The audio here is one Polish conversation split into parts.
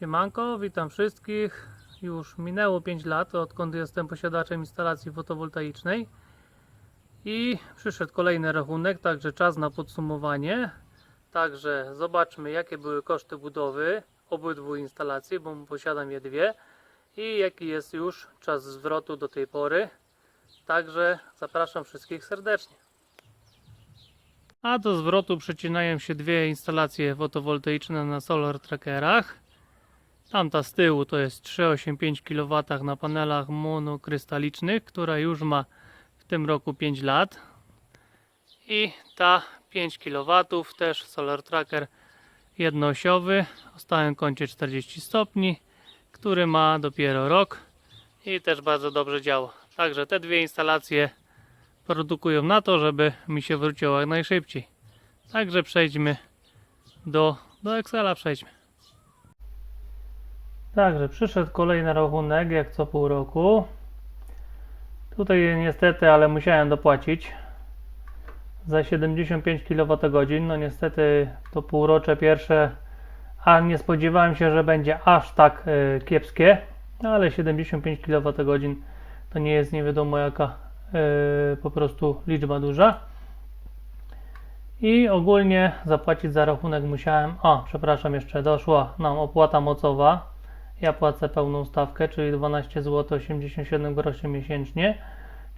Siemanko, witam wszystkich. Już minęło 5 lat, odkąd jestem posiadaczem instalacji fotowoltaicznej. I przyszedł kolejny rachunek, także czas na podsumowanie. Także zobaczmy, jakie były koszty budowy obydwu instalacji, bo posiadam je dwie. I jaki jest już czas zwrotu do tej pory. Także zapraszam wszystkich serdecznie. A do zwrotu przecinają się dwie instalacje fotowoltaiczne na solar trackerach. Tamta z tyłu to jest 385 kW na panelach monokrystalicznych, która już ma w tym roku 5 lat. I ta 5 kW też solar tracker jednoosiowy o stałym kącie 40 stopni, który ma dopiero rok i też bardzo dobrze działa. Także te dwie instalacje produkują na to, żeby mi się wróciło jak najszybciej. Także przejdźmy do, do Excela przejdźmy. Także przyszedł kolejny rachunek, jak co pół roku. Tutaj niestety, ale musiałem dopłacić za 75 kWh. No niestety to półrocze pierwsze, a nie spodziewałem się, że będzie aż tak e, kiepskie, ale 75 kWh to nie jest nie wiadomo jaka e, po prostu liczba duża. I ogólnie zapłacić za rachunek musiałem. O, przepraszam, jeszcze doszła nam opłata mocowa. Ja płacę pełną stawkę, czyli 12 zł 87 groszy miesięcznie.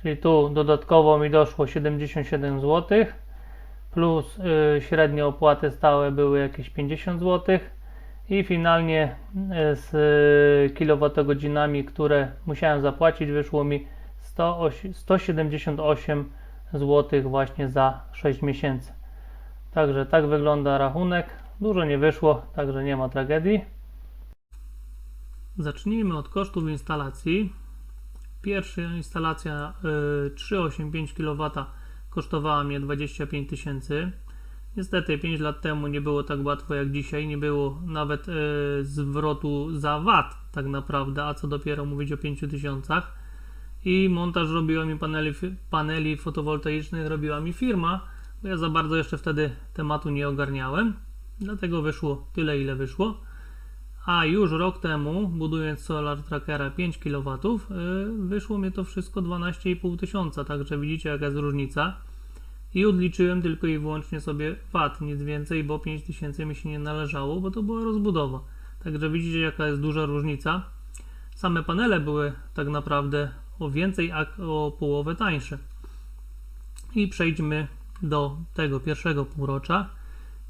Czyli tu dodatkowo mi doszło 77 zł. Plus y, średnie opłaty stałe były jakieś 50 zł. I finalnie y, z y, kilowatogodzinami, które musiałem zapłacić, wyszło mi 100, 178 zł właśnie za 6 miesięcy. Także tak wygląda rachunek. Dużo nie wyszło, także nie ma tragedii. Zacznijmy od kosztów instalacji. Pierwsza instalacja y, 385 kW kosztowała mnie 25 tysięcy. Niestety 5 lat temu nie było tak łatwo jak dzisiaj, nie było nawet y, zwrotu za VAT tak naprawdę, a co dopiero mówić o 5 tysiącach. I montaż robiła mi paneli, paneli fotowoltaicznych, robiła mi firma, bo ja za bardzo jeszcze wtedy tematu nie ogarniałem. Dlatego wyszło tyle, ile wyszło. A już rok temu, budując Solar Trackera 5 kW, yy, wyszło mi to wszystko 12,5 tysiąca, także widzicie jaka jest różnica. I odliczyłem tylko i wyłącznie sobie VAT, nic więcej, bo 5 tysięcy mi się nie należało, bo to była rozbudowa. Także widzicie jaka jest duża różnica. Same panele były tak naprawdę o więcej, a o połowę tańsze. I przejdźmy do tego pierwszego półrocza,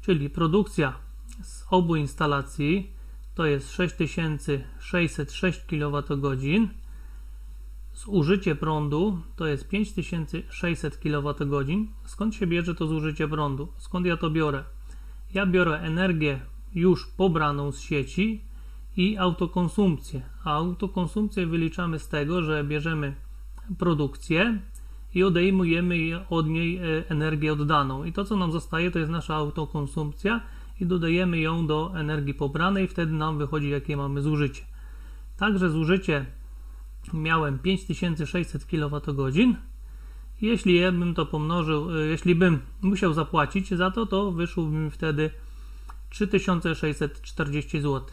czyli produkcja z obu instalacji to jest 6606 kWh. Zużycie prądu to jest 5600 kWh. Skąd się bierze to zużycie prądu? Skąd ja to biorę? Ja biorę energię już pobraną z sieci i autokonsumpcję. A autokonsumpcję wyliczamy z tego, że bierzemy produkcję i odejmujemy od niej e, energię oddaną. I to, co nam zostaje, to jest nasza autokonsumpcja i dodajemy ją do energii pobranej, wtedy nam wychodzi, jakie mamy zużycie. Także zużycie miałem 5600 kWh. Jeśli ja bym to pomnożył, e, jeśli bym musiał zapłacić za to, to wyszłoby mi wtedy 3640 zł.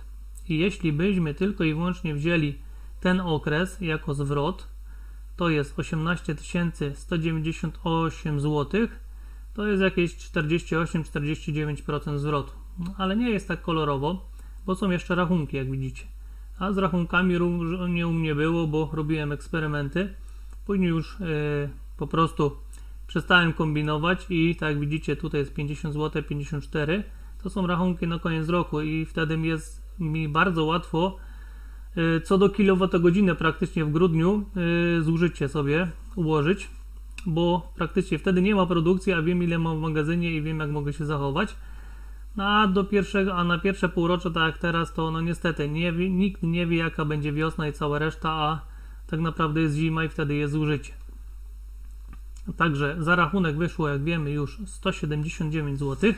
I jeśli byśmy tylko i wyłącznie wzięli ten okres jako zwrot, to jest 18 198 zł, to jest jakieś 48-49% zwrotu. No, ale nie jest tak kolorowo, bo są jeszcze rachunki, jak widzicie. A z rachunkami nie u mnie było, bo robiłem eksperymenty. Później już yy, po prostu przestałem kombinować i tak jak widzicie, tutaj jest 50 zł, 54. To są rachunki na koniec roku i wtedy jest mi bardzo łatwo yy, co do kilowatogodziny praktycznie w grudniu yy, zużycie sobie ułożyć, bo praktycznie wtedy nie ma produkcji, a wiem ile mam w magazynie i wiem jak mogę się zachować. No a do pierwszego, a na pierwsze półrocze, tak jak teraz, to no niestety nie wie, nikt nie wie jaka będzie wiosna i cała reszta, a tak naprawdę jest zima i wtedy jest zużycie. Także za rachunek wyszło, jak wiemy, już 179 zł.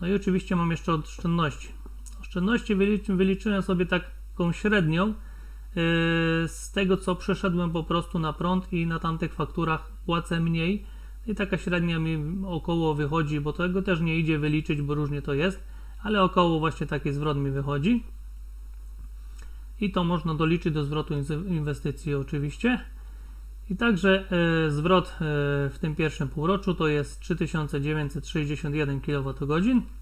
No i oczywiście mam jeszcze oszczędności. Oszczędności wyliczy, wyliczyłem sobie taką średnią z tego, co przeszedłem po prostu na prąd i na tamtych fakturach płacę mniej i taka średnia mi około wychodzi, bo tego też nie idzie wyliczyć, bo różnie to jest, ale około właśnie taki zwrot mi wychodzi. i to można doliczyć do zwrotu inwestycji oczywiście. I także e, zwrot e, w tym pierwszym półroczu to jest 3961 kWh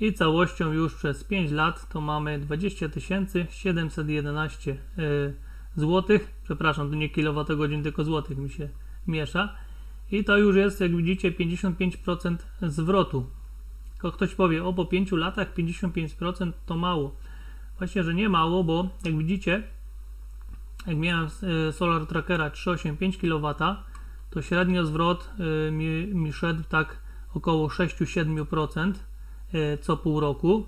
i całością już przez 5 lat to mamy 20 711 zł. Przepraszam, to nie kWh, tylko złotych mi się miesza. I to już jest, jak widzicie, 55% zwrotu. Ktoś powie, o po 5 latach 55% to mało. Właśnie, że nie mało, bo jak widzicie, jak miałem e, Solar Trackera 385 kW, to średnio zwrot e, mi, mi szedł tak około 6-7% e, co pół roku,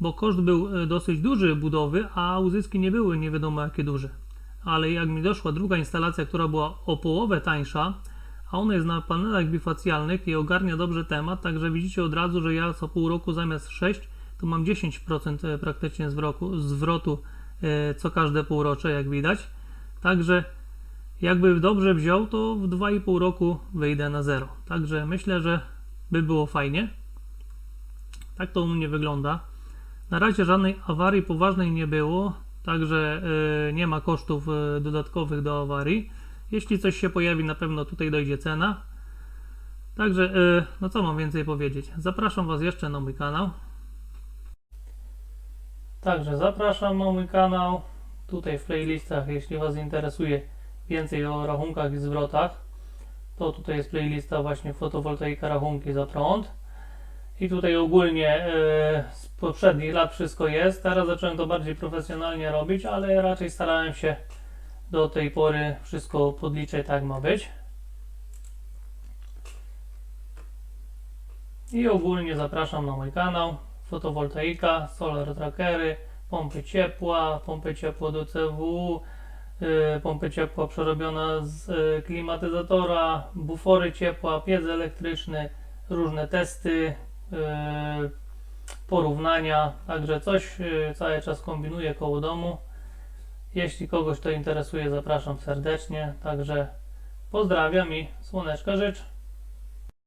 bo koszt był e, dosyć duży budowy, a uzyski nie były nie wiadomo jakie duże. Ale jak mi doszła druga instalacja, która była o połowę tańsza, a ona jest na panelach bifacjalnych i ogarnia dobrze temat, także widzicie od razu, że ja co pół roku zamiast 6 to mam 10% praktycznie zwrotu, zwrotu e, co każde półrocze, jak widać. Także jakby dobrze wziął, to w 2,5 roku wyjdę na zero. Także myślę, że by było fajnie. Tak to u mnie wygląda. Na razie żadnej awarii poważnej nie było, także e, nie ma kosztów e, dodatkowych do awarii. Jeśli coś się pojawi, na pewno tutaj dojdzie cena. Także, e, no co mam więcej powiedzieć? Zapraszam Was jeszcze na mój kanał. Także zapraszam na mój kanał. Tutaj w playlistach, jeśli Was interesuje więcej o rachunkach i zwrotach, to tutaj jest playlista właśnie fotowoltaika rachunki za prąd. I tutaj ogólnie e, z poprzednich lat wszystko jest. Teraz zacząłem to bardziej profesjonalnie robić, ale raczej starałem się do tej pory wszystko podliczać tak ma być. I ogólnie zapraszam na mój kanał fotowoltaika, solar trackery, pompy ciepła, pompy ciepła do CW, y, pompy ciepła przerobiona z y, klimatyzatora, bufory ciepła, piec elektryczny, różne testy, porównania, także coś y, cały czas kombinuję koło domu. Jeśli kogoś to interesuje, zapraszam serdecznie. Także pozdrawiam i słoneczka życzę.